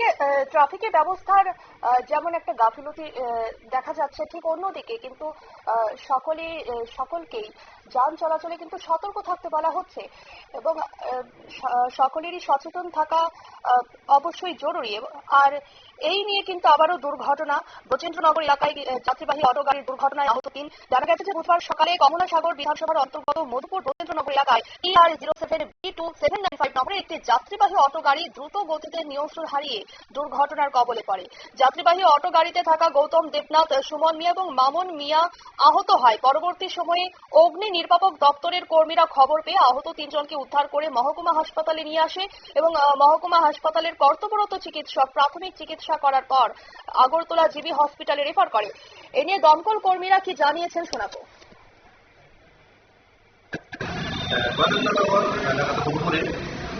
অন্যদিকে ট্রাফিকে ব্যবস্থার যেমন একটা গাফিলতি দেখা যাচ্ছে ঠিক অন্যদিকে, কিন্তু সকলে সকলকেই যান চলাচলে কিন্তু সতর্ক থাকতে বলা হচ্ছে। এবং সকলেরই সচেতন থাকা অবশ্যই জরুরি। আর এই নিয়ে কিন্তু আবারও দুর্ঘটনা। ব্রজেন্দ্রনগর এলাকায় যাত্রীবাহী অটো গাড়ির দুর্ঘটনায় আহত তিন। জানা গেছে যে বুধবার সকালে কমলা সাগর বিধানসভার অন্তর্গত মধুপুর বচেন্দ্রনগর এলাকায় E R zero seven B two seven nine five নম্বরের একটি যাত্রীবাহী অটো গাড়ি দ্রুত গতিতে নিয়ন্ত্রণ হারিয়ে দুর্ঘটনার কবলে পড়ে। যাত্রীবাহী অটো গাড়িতে থাকা গৌতম দেবনাথ, সুমন মিয়া এবং মামুন মিয়া আহত হয়। পরবর্তী সময়ে অগ্নি নির্বাপক দপ্তরের কর্মীরা খবর পেয়ে আহত তিনজনকে উদ্ধার করে মহকুমা হাসপাতালে নিয়ে আসে এবং মহকুমা হাসপাতালের কর্তব্যরত চিকিৎসক প্রাথমিক চিকিৎসা করার পর আগরতলা জিবি হসপিটালে রেফার করে। এ নিয়ে দমকল কর্মীরা কি জানিয়েছেন শোনাবো।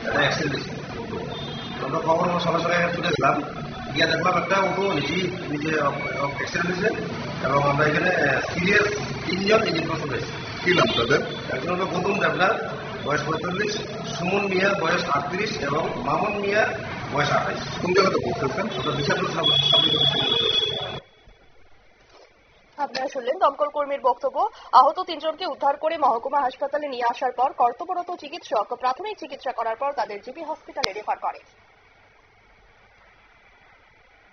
একটা অ্যাক্সিডেন্ট আমরা খবর সঙ্গে গিয়ে দেখলাম একটা নিজে অ্যাক্সিডেন্ট হয়েছে এবং আমরা এখানে সিরিয়াস তিনজন হয়েছে কি নাম তাদের একজন হলো গৌতম দেবনাথ বয়স পঁয়তাল্লিশ, সুমন মিয়া, বয়স আটত্রিশ এবং মিয়া, বয়স আঠাইশ। কোন জায়গাতে পৌঁছেছেন আপনারা শুনলেন দমকল কর্মীর বক্তব্য। আহত তিনজনকে উদ্ধার করে মহকুমা হাসপাতালে নিয়ে আসার পর কর্তব্যরত চিকিৎসক প্রাথমিক চিকিৎসা করার পর তাদের জিবি হসপিটালে রেফার করে।